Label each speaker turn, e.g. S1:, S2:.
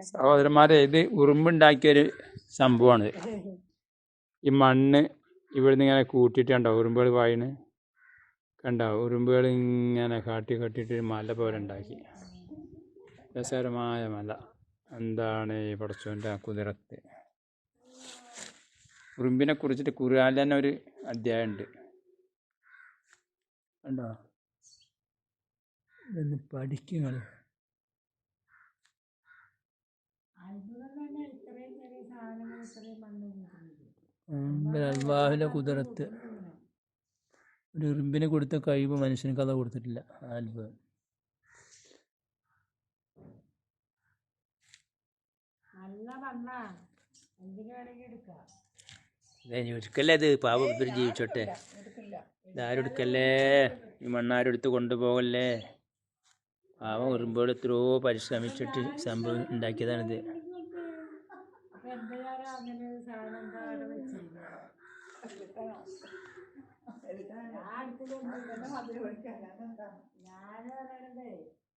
S1: സഹോദരന്മാരെ ഇത് ഉറുമ്പുണ്ടാക്കിയൊരു സംഭവമാണ് ഈ മണ്ണ് ഇവിടുന്ന് ഇങ്ങനെ കൂട്ടിയിട്ട് കണ്ടോ? ഉറുമ്പുകൾ വായിന് കണ്ടോ? ഉറുമ്പുകൾ ഇങ്ങനെ കാട്ടി കാട്ടിയിട്ട് ഒരു മല പോലെ ഉണ്ടാക്കി. രസകരമായ മല. എന്താണ് ഈ പടച്ചോന്റെ കുതിരത്ത്? ഉറുമ്പിനെ കുറിച്ചിട്ട് ഖുർആനിൽ തന്നെ ഒരു അധ്യായമുണ്ട്. കണ്ടോ? ഇതൊന്ന് അള്ളാഹുലെ കുതിരത്ത് ഒരു ഇറിമ്പിനെ കൊടുത്ത കഴിവ് മനുഷ്യന് കഥ കൊടുത്തിട്ടില്ല അത്ഭുതം. എടുക്കല്ലേ ഇത്? പാവം ഇവർ ജീവിച്ചോട്ടെ. ഇതാരും എടുക്കല്ലേ? ഈ മണ്ണാരെടുത്ത് കൊണ്ടുപോകല്ലേ? പാവം ഉറുമ്പോട് എത്രയോ പരിശ്രമിച്ചിട്ട് സംഭവം ഉണ്ടാക്കിയതാണിത്.
S2: ഞാൻ പറയണതേ